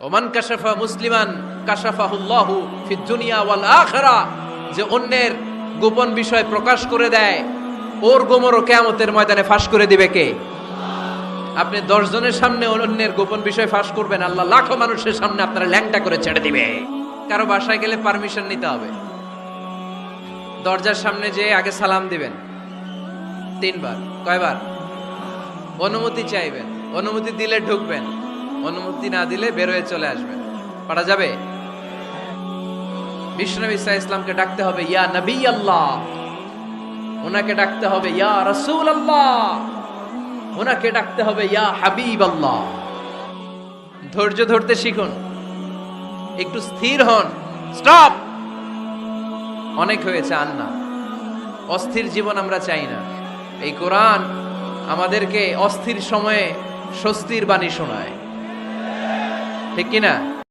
Oman কাশাফা মুসলিমান কাশাফাহুল্লাহু ফিদ দুনিয়া ওয়াল আখিরা, যে অন্যের গোপন বিষয় প্রকাশ করে দেয়, ওর গোমরও কেয়ামতের ময়দানে ফাঁস করে দিবে কে? আপনি দশ জনের সামনে অন্যের গোপন বিষয় ফাঁস করবেন, আল্লাহ লাখো মানুষের সামনে আপনারা ল্যাংটা করে ছেড়ে দিবে। কারও বাসায় গেলে পারমিশন নিতে হবে। দরজার সামনে যেয়ে আগে সালাম দিবেন। তিনবার, কয়বার? অনুমতি চাইবেন, অনুমতি দিলে ঢুকবেন। অনুমতি না দিলে বেরোয় চলে আসবেন পারা যাবে? বিষ্ণু ইসা ইসলামকে ডাকতে হবে, ইয়া নবী আল্লাহ ওনাকে ডাকতে হবে, ইয়া রসুল আল্লাহ ওনাকে ডাকতে হবে, ইয়া হাবিব আল্লাহ ধৈর্য ধরতে শিখুন। একটু স্থির হন। স্টপ! অনেক হয়েছে আন্না অস্থির জীবন আমরা চাই না। এই কোরআন আমাদেরকে অস্থির সময়ে স্বস্তির বাণী শোনায়। ঠিক কিনা?